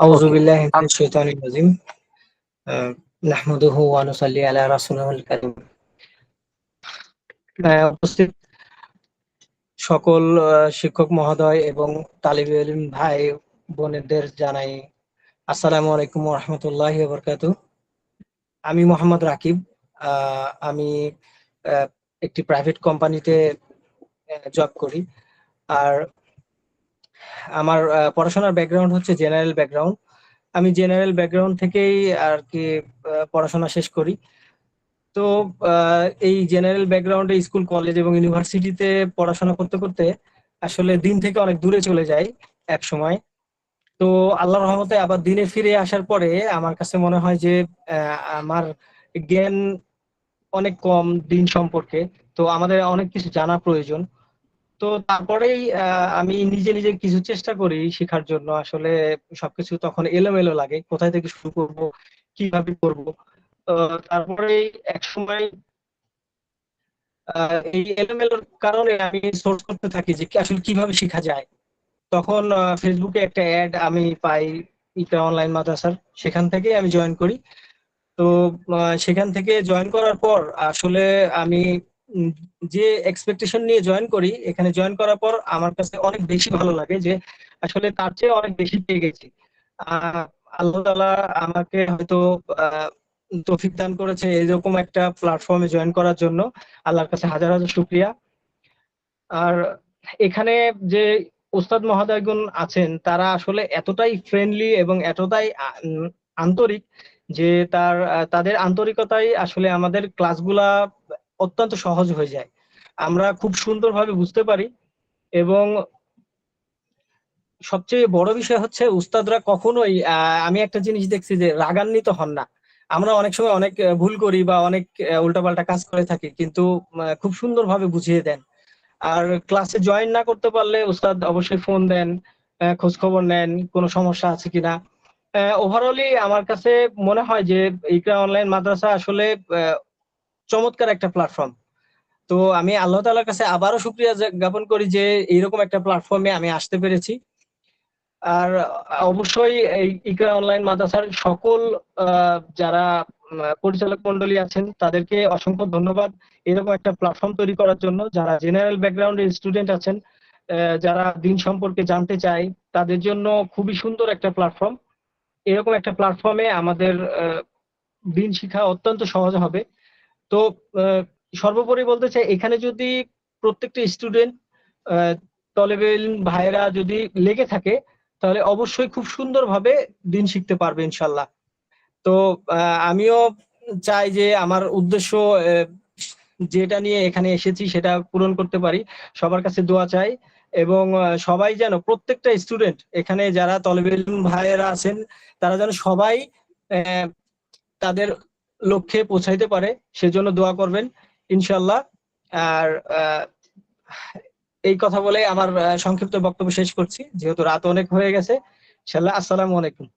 أعوذ Okay. بالله من الشيطان الرجيم آه، نحمده ونصلي على رسوله الكريم আহ, উপস্থিত সকল আহ, শিক্ষক মহোদয় এবং তালিবে ইলম ভাই বোনেদের জানাই আসসালামু আলাইকুম রহমতুল্লাহ বরকাতু আমি মোহাম্মদ রাকিব আহ, আমি আহ, একটি প্রাইভেট কোম্পানিতে জব করি আর আমার পড়াশোনার ব্যাকগ্রাউন্ড হচ্ছে জেনারেল ব্যাকগ্রাউন্ড আমি জেনারেল ব্যাকগ্রাউন্ড থেকেই আর কি পড়াশোনা শেষ করি। তো এই জেনারেল ব্যাকগ্রাউন্ডে স্কুল কলেজ এবং ইউনিভার্সিটিতে পড়াশোনা করতে করতে আসলে দিন থেকে অনেক দূরে চলে যাই এক সময় তো আল্লাহর রহমতে আবার দিনে ফিরে আসার পরে আমার কাছে মনে হয় যে আমার জ্ঞান অনেক কম দিন সম্পর্কে। তো আমাদের অনেক কিছু জানা প্রয়োজন। তো তারপরেই আমি নিজে নিজে কিছু চেষ্টা করি শেখার জন্য। আসলে সবকিছু তখন এলোমেলো লাগে, কোথায় থেকে শুরু করব, কীভাবে করব। তারপরে এক সময় এই এলোমেলোর কারণে আমি সোর্স করতে থাকি যে আসলে কীভাবে শেখা যায়। তখন ফেসবুকে একটা অ্যাড আমি পাই ইকরা অনলাইন মাদ্রাসার। সেখান থেকে আমি জয়েন করি। তো সেখান থেকে জয়েন করার পর আসলে আমি যে এক্সপেকটেশন নিয়ে জয়েন করি, এখানে জয়েন করার পর আমার কাছে অনেক বেশি ভালো লাগে যে আসলে তার চেয়ে অনেক বেশি পেয়ে গেছি। আল্লাহ তাআলা আমাকে হয়তো তৌফিক দান করেছে এরকম একটা প্ল্যাটফর্মে জয়েন করার জন্য। আল্লাহর কাছে হাজার হাজার শুক্রিয়া। আর এখানে যে ওস্তাদ মহোদয়গণ আছেন, তারা আসলে এতটাই ফ্রেন্ডলি এবং এতটাই আন্তরিক যে তার তাদের আন্তরিকতাই আসলে আমাদের ক্লাসগুলা অত্যন্ত সহজ হয়ে যায়। আমরা খুব সুন্দরভাবে বুঝতে পারি এবং সবচেয়ে বড় বিষয় হচ্ছে উস্তাদরা কখনোই আমি একটা জিনিস দেখছি যে রাগান্বিত হন না। আমরা অনেক সময় অনেক ভুল করি বা অনেক উল্টাপাল্টা কাজ করে থাকি কিন্তু খুব সুন্দরভাবে বুঝিয়ে দেন। আর ক্লাসে জয়েন না করতে পারলে উস্তাদ অবশ্যই ফোন দেন খোঁজ খবর নেন, কোনো সমস্যা আছে কিনা। ওভারঅলি আমার কাছে মনে হয় যে ইকরা অনলাইন মাদ্রাসা আসলে চমৎকার একটা প্ল্যাটফর্ম তো আমি আল্লাহ তাআলার কাছে আবারও শুক্রিয়া জা- জ্ঞাপন করি যে এইরকম একটা প্ল্যাটফর্মে আমি আসতে পেরেছি। আর অবশ্যই ইকরা অনলাইন মাদ্রাসার সকল যারা পরিচালক মন্ডলী আছেন, তাদেরকে অসংখ্য ধন্যবাদ। এরকম একটা প্ল্যাটফর্ম তৈরি করার জন্য যারা জেনারেল ব্যাকগ্রাউন্ডের স্টুডেন্ট আছেন যারা দিন সম্পর্কে জানতে চায়, তাদের জন্য খুবই সুন্দর একটা প্ল্যাটফর্ম এরকম একটা প্ল্যাটফর্মে আমাদের দিন শিক্ষা অত্যন্ত সহজ হবে। তো সর্বোপরি বলতে চাই, এখানে যদি প্রত্যেকটা স্টুডেন্ট তলেবে ইলম ভাইরা যদি লেগে থাকে, তাহলে অবশ্যই খুব সুন্দরভাবে দিন শিখতে পারবে ইনশাল্লাহ। তো আমিও চাই যে আমার উদ্দেশ্য যেটা নিয়ে এখানে এসেছি সেটা পূরণ করতে পারি। সবার কাছে দোয়া চাই এবং সবাই যেন প্রত্যেকটা স্টুডেন্ট এখানে যারা তলেবে ইলম ভাইয়েরা আছেন, তারা যেন সবাই তাদের লক্ষ্যে পৌঁছাইতে পারে, সেজন্য দোয়া করবেন ইনশাল্লাহ আর এই কথা বলে আমার সংক্ষিপ্ত বক্তব্য শেষ করছি, যেহেতু রাত অনেক হয়ে গেছে। ইনশাল্লাহ আসসালামু আলাইকুম।